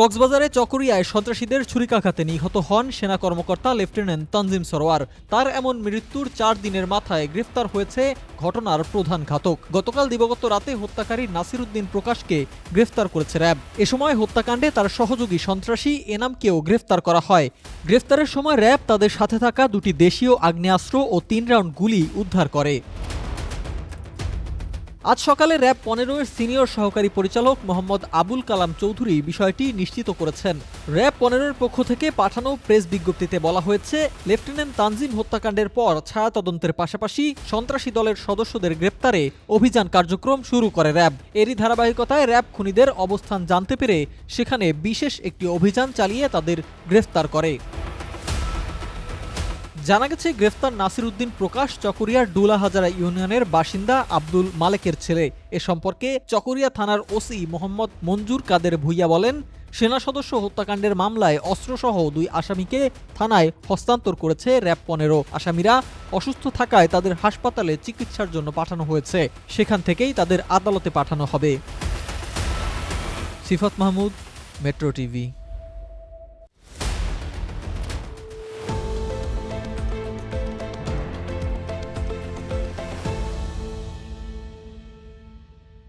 কক্সবাজারে চকরিয়ায় সন্ত্রাসীদের ছুরিকাঘাতে নিহত হন সেনা কর্মকর্তা লেফটেন্যান্ট তানজিম সরোয়ার। তার এমন মৃত্যুর চার দিনের মাথায় গ্রেফতার হয়েছে ঘটনার প্রধান ঘাতক। গতকাল দিবগত রাতে হত্যাকারী নাসির উদ্দিন প্রকাশকে গ্রেফতার করেছে র্যাব। এ সময় হত্যাকাণ্ডে তার সহযোগী সন্ত্রাসী এনামকেও গ্রেফতার করা হয়। গ্রেফতারের সময় র্যাব তাদের সাথে থাকা দুটি দেশীয় আগ্নেয়াস্ত্র ও তিন রাউন্ড গুলি উদ্ধার করে। আজ সকালে র্যাব পনেরো এর সিনিয়র সহকারী পরিচালক মোহাম্মদ আবুল কালাম চৌধুরী বিষয়টি নিশ্চিত করেছেন। র্যাব পনেরোর পক্ষ থেকে পাঠানো প্রেস বিজ্ঞপ্তিতে বলা হয়েছে, লেফটেন্যান্ট তানজিম হত্যাকাণ্ডের পর ছায়া তদন্তের পাশাপাশি সন্ত্রাসী দলের সদস্যদের গ্রেপ্তারে অভিযান কার্যক্রম শুরু করে র্যাব। এরই ধারাবাহিকতায় র্যাব খুনিদের অবস্থান জানতে পেরে সেখানে বিশেষ একটি অভিযান চালিয়ে তাদের গ্রেফতার করে। জানা গেছে, গ্রেফতার নাসির উদ্দিন প্রকাশ চকরিয়ার ডুলা হাজারা ইউনিয়নের বাসিন্দা আব্দুল মালেকের ছেলে। এ সম্পর্কে চকরিয়া থানার ওসি মোহাম্মদ মঞ্জুর কাদের ভুইয়া বলেন, সেনা সদস্য হত্যাকাণ্ডের মামলায় অস্ত্রসহ দুই আসামিকে থানায় হস্তান্তর করেছে র্যাব পনেরো। আসামিরা অসুস্থ থাকায় তাদের হাসপাতালে চিকিৎসার জন্য পাঠানো হয়েছে। সেখান থেকেই তাদের আদালতে পাঠানো হবে। Sifat Mahmud, metro TV.